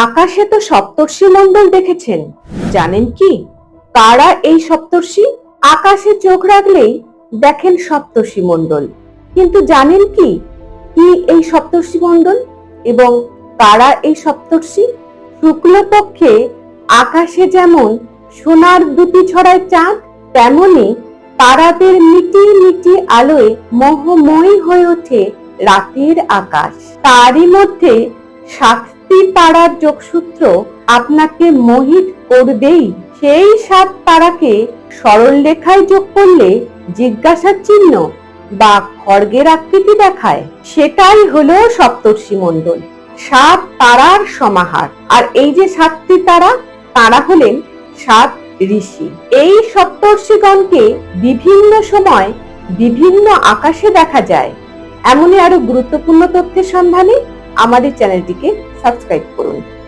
আকাশে তো সপ্তর্ষি মণ্ডল দেখেছেন। জানেন কি? কারা এই সপ্তর্ষি? আকাশে চোখ রাখলেই দেখেন সপ্তর্ষি মণ্ডল। কিন্তু জানেন কি? কি এই সপ্তর্ষি মণ্ডল? এবং কারা এই সপ্তর্ষি? শুক্লপক্ষে আকাশে যেমন সোনার দুটি ছড়ায় চাঁদ, তেমনি তারাদের মিটি মিটি আলোয় মোহময়ী হয়ে ওঠে রাতের আকাশ। তারই মধ্যে সাতটি তারার যোগসূত্র আপনাকে মোহিত করবেই। সেই সাত তারাকে সরল রেখায় যোগ করলে জিজ্ঞাসার চিহ্ন বা খড়গের আকৃতি দেখায়। সেটাই হলো সপ্তর্ষি মণ্ডল। সাত তারার সমাহার। আর এই যে সাতটি তারা তারা হলেন সাত ঋষি। এই সপ্তর্ষিগণকে বিভিন্ন সময় বিভিন্ন আকাশে দেখা যায়। এমনই আরও গুরুত্বপূর্ণ তথ্যের সন্ধানে আমাদের চ্যানেলটিকে সাবস্ক্রাইব করুন।